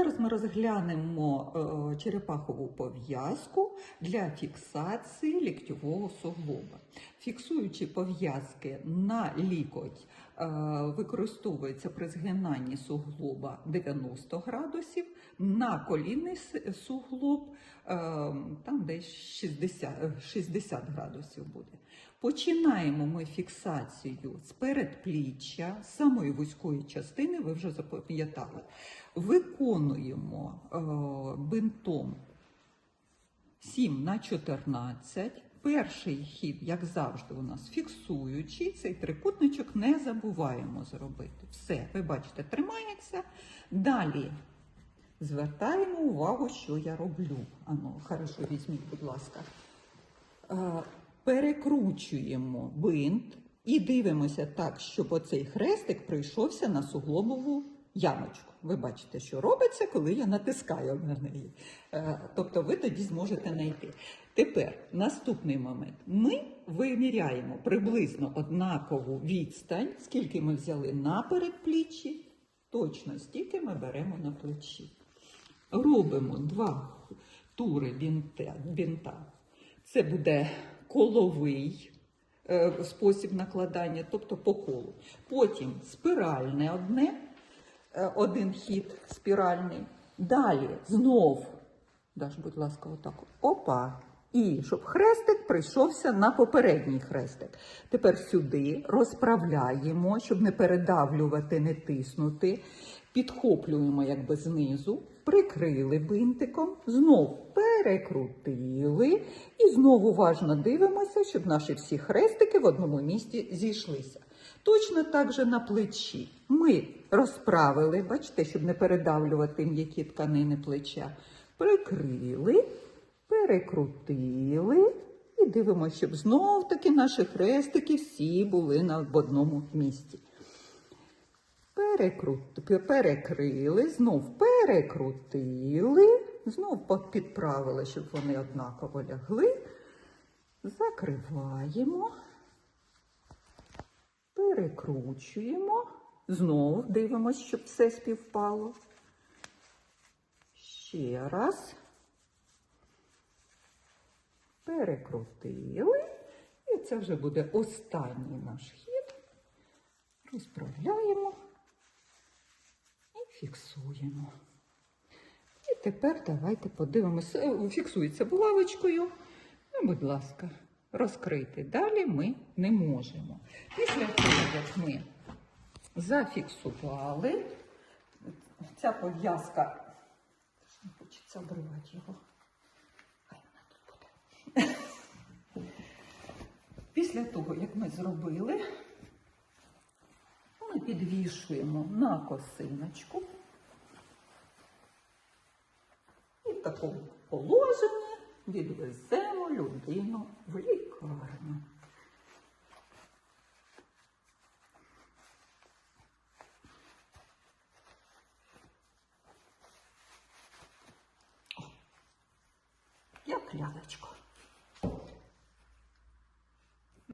Зараз ми розглянемо е, черепахову пов'язку для фіксації ліктьового суглоба. Фіксуючи пов'язки на лікоть, використовується при згинанні суглоба 90 градусів, на колінний суглоб е, там десь 60, е, 60 градусів буде. Починаємо ми фіксацію з передпліччя, з самої вузької частини, ви вже запам'ятали. Виконуємо е, бинтом 7 на 14. Перший хід, як завжди, у нас фіксуючий. Цей трикутничок не забуваємо зробити. Все, ви бачите, тримається. Далі звертаємо увагу, що я роблю. Ану, хорошо, візьміть, будь ласка. Е, Перекручуємо бинт і дивимося так, щоб оцей хрестик прийшовся на суглобову ямочку. Ви бачите, що робиться, коли я натискаю на неї. Е, Тобто ви тоді зможете знайти. Тепер наступний момент. Ми виміряємо приблизно однакову відстань, скільки ми взяли на передпліччі, точно стільки ми беремо на плечі. Робимо два тури бінта. Це буде коловий е, спосіб накладання, тобто по колу. Потім спіральне одне, один хід спіральний. Далі знов, Даш, будь ласка, отак. Опа. І щоб хрестик прийшовся на попередній хрестик. Тепер сюди розправляємо, щоб не передавлювати, не тиснути. Підхоплюємо якби знизу, прикрили бинтиком, знов перекрутили і знову уважно дивимося, щоб наші всі хрестики в одному місці зійшлися. Точно так же на плечі. Ми розправили, бачите, щоб не передавлювати м'які тканини плеча. Прикрили, перекрутили і дивимося, щоб знов таки наші хрестики всі були на в одному місці. Перекрут... Перекрили, знов перекрутили, знов підправили, щоб вони однаково лягли. Закриваємо, перекручуємо, знов дивимося, щоб все співпало. Ще раз. Перекрутили. І це вже буде останній наш хід. Розправляємо і фіксуємо. І тепер давайте подивимося. Е, Фіксується булавочкою. Ну, будь ласка, розкрити. Далі ми не можемо. Після того, як ми зафіксували, ця пов'язка, не хочеться обривати його. Хай вона тут буде. Після того, як ми зробили, ми підвішуємо на косиночку. І в такому положенні відвеземо людину в лікарню. Як лялечко.